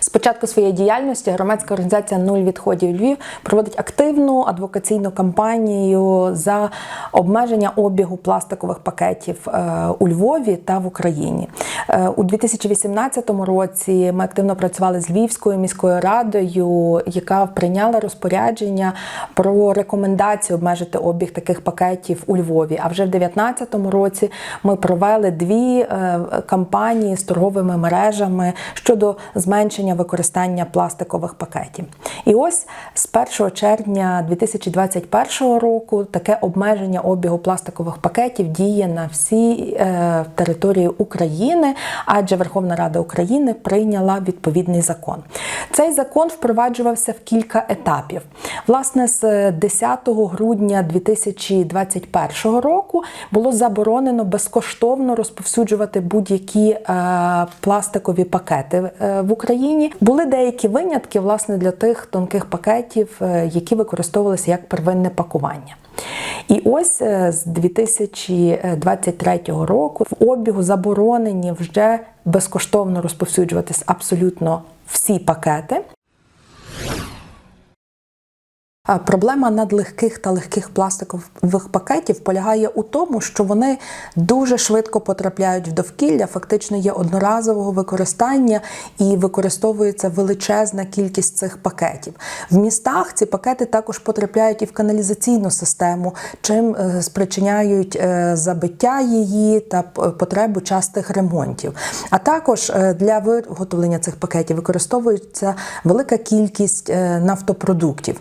З початку своєї діяльності громадська організація Нуль відходів Львів проводить активну адвокаційну кампанію за обмеження обігу пластикових пакетів е, у Львові та в Україні. Е, У 2018 році ми активно працювали з Львівською міською радою, яка прийняла розпорядження про рекомендацію обмежити обіг таких пакетів у Львові. А вже в 2019 році ми провели дві е, кампанії з торговими мережами щодо зменшення використання пластикових пакетів. І ось з 1 червня 2021 року таке обмеження обігу пластикових пакетів діє на всій е, території України, адже Верховна Рада України прийняла відповідний закон. Цей закон впроваджувався в кілька етапів. Власне, з 10 грудня 2021 року було заборонено безкоштовно розповсюджувати будь-які е, пластикові пакети е, в Україні. Були деякі винятки власне для тих тонких пакетів, е, які використовувалися як первинне пакування. І ось е, з 2023 року в обігу заборонені вже безкоштовно розповсюджуватись абсолютно всі пакети. Проблема надлегких та легких пластикових пакетів полягає у тому, що вони дуже швидко потрапляють в довкілля, фактично є одноразового використання і використовується величезна кількість цих пакетів. В містах ці пакети також потрапляють і в каналізаційну систему, чим е, спричиняють е, забиття її та потребу частих ремонтів. А також е, для виготовлення цих пакетів використовується велика кількість нафтопродуктів.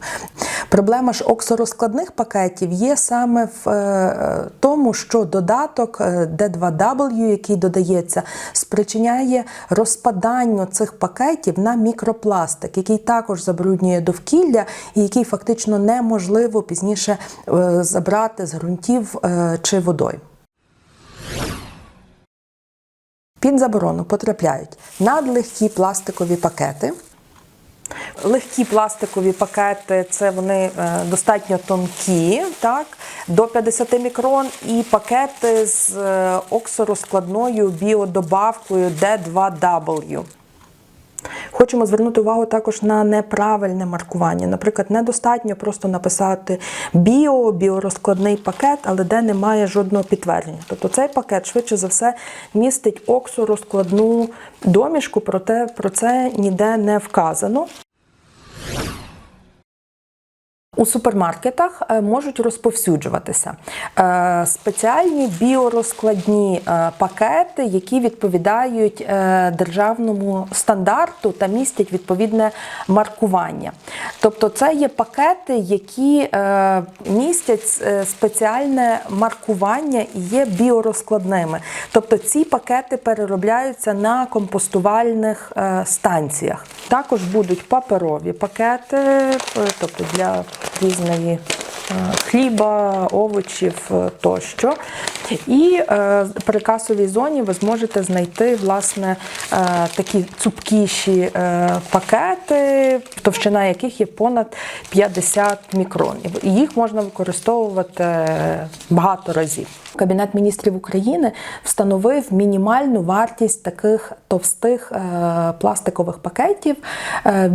Проблема ж оксорозкладних пакетів є саме в е, тому, що додаток е, D2W, який додається, спричиняє розпаданню цих пакетів на мікропластик, який також забруднює довкілля і який фактично неможливо пізніше е, забрати з ґрунтів чи водою. Під заборону потрапляють надлегкі пластикові пакети. Легкі пластикові пакети це вони е, достатньо тонкі, так, до 50 мікрон, і пакети з е, оксорозкладною біодобавкою D2W. Хочемо звернути увагу також на неправильне маркування. Наприклад, недостатньо просто написати біо, біорозкладний пакет, але де немає жодного підтвердження. Тобто цей пакет швидше за все містить оксорозкладну домішку, проте про це ніде не вказано. У супермаркетах е, можуть розповсюджуватися е, спеціальні біорозкладні е, пакети, які відповідають державному стандарту та містять відповідне маркування. Тобто, це є пакети, які містять спеціальне маркування і є біорозкладними. Тобто ці пакети переробляються на компостувальних станціях. Також будуть паперові пакети, тобто для різної хліба, овочів е, тощо. І е, при касовій зоні ви зможете знайти власне е, такі цупкіші е, пакети, товщина яких є понад 50 мікрон. І їх можна використовувати багато разів. Кабінет міністрів України встановив мінімальну вартість таких товстих е, пластикових пакетів е,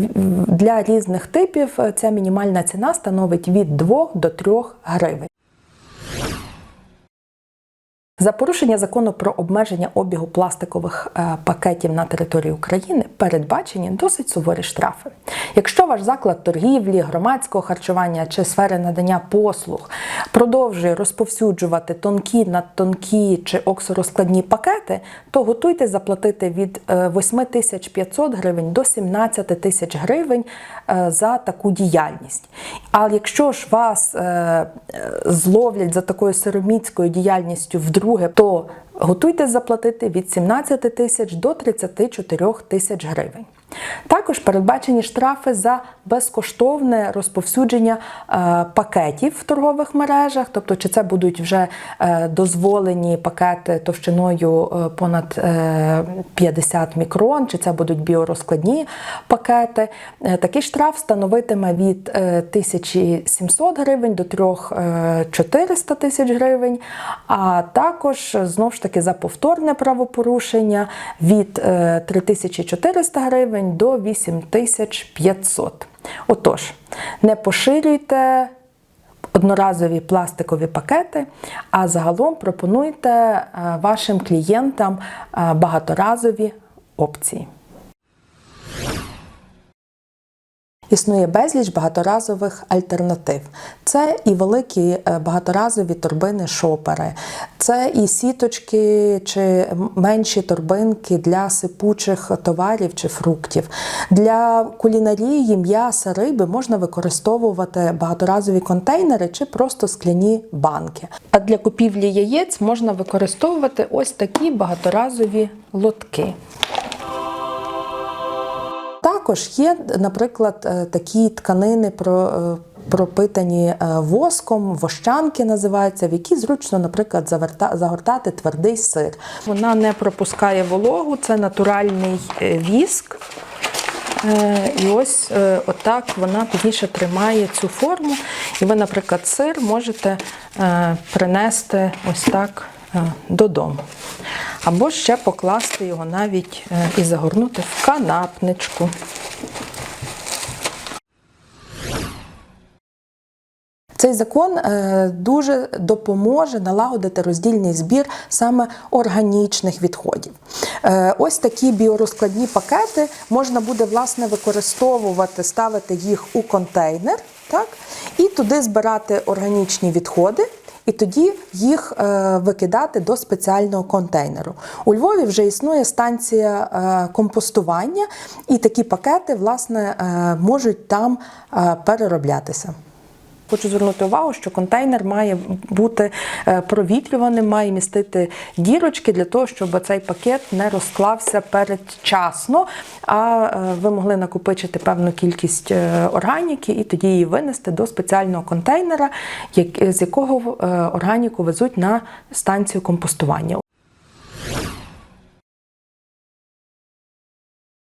для різних типів. Ця мінімальна ціна становить від 2 до 3 гривень. За порушення закону про обмеження обігу пластикових е, пакетів на території України передбачені досить суворі штрафи. Якщо ваш заклад торгівлі, громадського харчування чи сфери надання послуг продовжує розповсюджувати тонкі, надтонкі чи оксорозкладні пакети, то готуйте заплатити від е, 8500 гривень до 17 тисяч гривень е, за таку діяльність. А якщо ж вас е, е, зловлять за такою сироміцькою діяльністю вдруге, то готуйте заплатити від 17 тисяч до 34 тисяч гривень. Також передбачені штрафи за безкоштовне розповсюдження е, пакетів в торгових мережах, тобто чи це будуть вже е, дозволені пакети товщиною е, понад е, 50 мікрон, чи це будуть біорозкладні пакети. Такий штраф становитиме від е, 1700 гривень до 3400 тисяч гривень, а також е, знов ж таки за повторне правопорушення від е, 3400 гривень гривень до 8500. Отож, не поширюйте одноразові пластикові пакети, а загалом пропонуйте е, вашим клієнтам е, багаторазові опції. Існує безліч багаторазових альтернатив. Це і великі е, багаторазові торбини шопери, це і сіточки чи менші торбинки для сипучих товарів чи фруктів. Для кулінарії, м'яса, риби можна використовувати багаторазові контейнери чи просто скляні банки. А для купівлі яєць можна використовувати ось такі багаторазові лотки. Також є, наприклад, е, такі тканини про. е, Пропитані е, воском, вощанки називаються, в які зручно, наприклад, заверта- загортати твердий сир. Вона не пропускає вологу, це натуральний віск. І ось отак вона пізніше тримає цю форму. І ви, наприклад, сир можете принести ось так додому. Або ще покласти його навіть е, і загорнути в канапничку. Цей закон е, дуже допоможе налагодити роздільний збір саме органічних відходів. Е, Ось такі біорозкладні пакети можна буде власне використовувати, ставити їх у контейнер, так, і туди збирати органічні відходи. І тоді їх е, викидати до спеціального контейнеру. У Львові вже існує станція е, компостування, і такі пакети власне е, можуть там перероблятися. Хочу звернути увагу, що контейнер має бути е, провітрюваним, має містити дірочки для того, щоб цей пакет не розклався передчасно, а е, ви могли накопичити певну кількість е, органіки і тоді її винести до спеціального контейнера, з якого органіку везуть на станцію компостування.